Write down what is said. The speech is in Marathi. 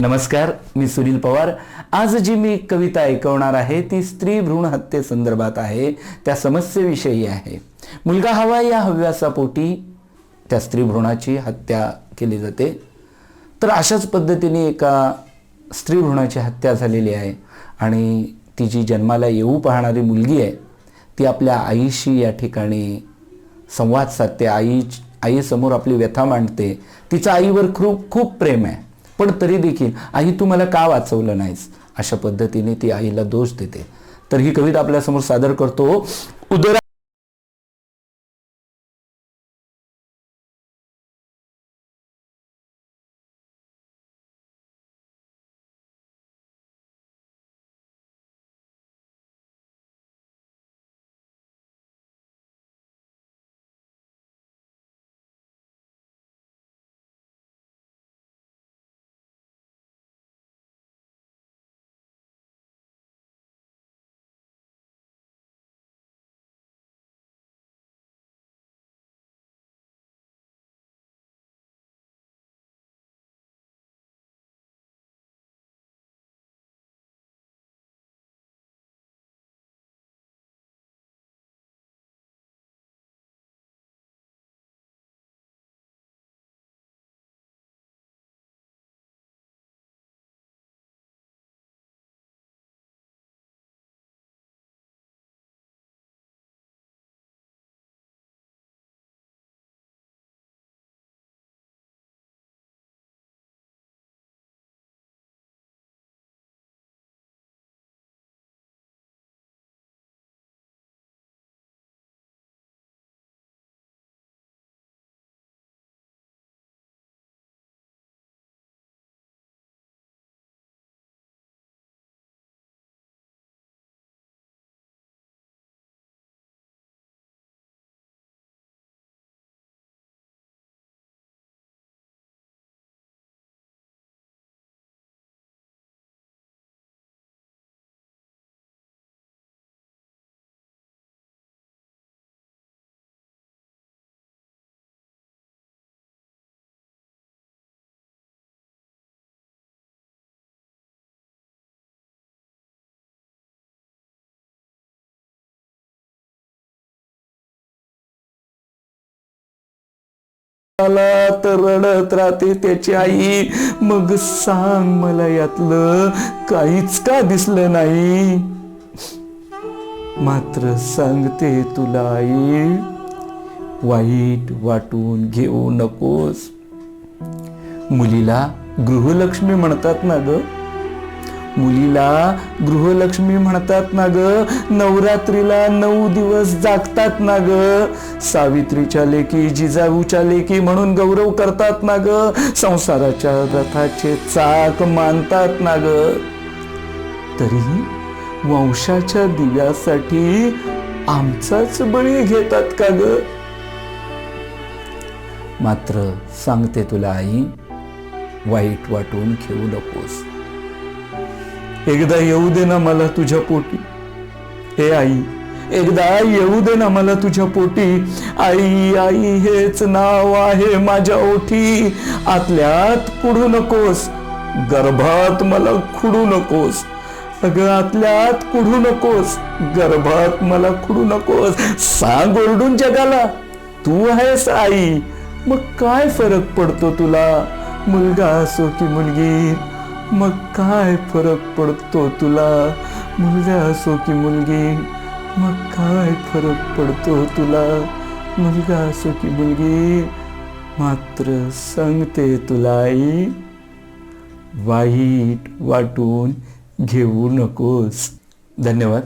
नमस्कार मी सुनील पवार. आज जी मी कविता ऐकवणार आहे ती स्त्री भ्रूण हत्येसंदर्भात आहे त्या समस्येविषयी आहे. मुलगा हवा या हव्यासापोटी त्या स्त्री भ्रूणाची हत्या केली जाते. तर अशाच पद्धतीने एका स्त्री भ्रूणाची हत्या झालेली आहे आणि ती जी जन्माला येऊ पाहणारी मुलगी आहे ती आपल्या आईशी या ठिकाणी संवाद साधते. आई आईसमोर आपली व्यथा मांडते. तिचं आईवर खूप खूप प्रेम आहे. पण तरी देखील आई तू मला का वाचवलं नाहीस? अशा पद्धतीने ती आईला दोष देते. तर ही कविता आपल्यासमोर सादर करतो. उदरा तर रडत राहते त्याची आई. मग सांग मला यातलं काहीच का दिसलं नाही? मात्र सांगते तुला आई वाईट वाटून घेऊ नकोस. मुलीला गृहलक्ष्मी म्हणतात ना ग? मुलीला गृहलक्ष्मी म्हणतात ना ग? नवरात्रीला नऊ दिवस जागतात ना ग? सावित्रीच्या लेकी जिजाऊच्या लेकी म्हणून गौरव करतात ना ग? संसाराच्या रथाचे चाक मानतात ना ग? तरी वंशाच्या दिव्यासाठी आमचाच बळी घेतात का ग? मात्र सांगते तुला आई वाईट वाटून घेऊ नकोस. एकदा येऊ दे ना मला तुझ्या पोटी. हे आई एकदा येऊ दे ना मला तुझ्या पोटी. आई आई हेच नाव आहे माझ्या ओठी. आतल्यात पुढू नकोस गर्भात मला खुडू नकोस. अगं आतल्यात कुढू नकोस गर्भात मला खुडू नकोस. सांग ओरडून जगाला तू आहेस आई मग काय फरक पडतो तुला? मुलगा असो की मुलगी मग काय फरक पडतो तुला? मुलगा असो की मुलगी मग काय फरक पडतो तुला? मुलगा असो की मुलगी मात्र सांगते तुला आई वाईट वाटून घेऊ नकोस. धन्यवाद.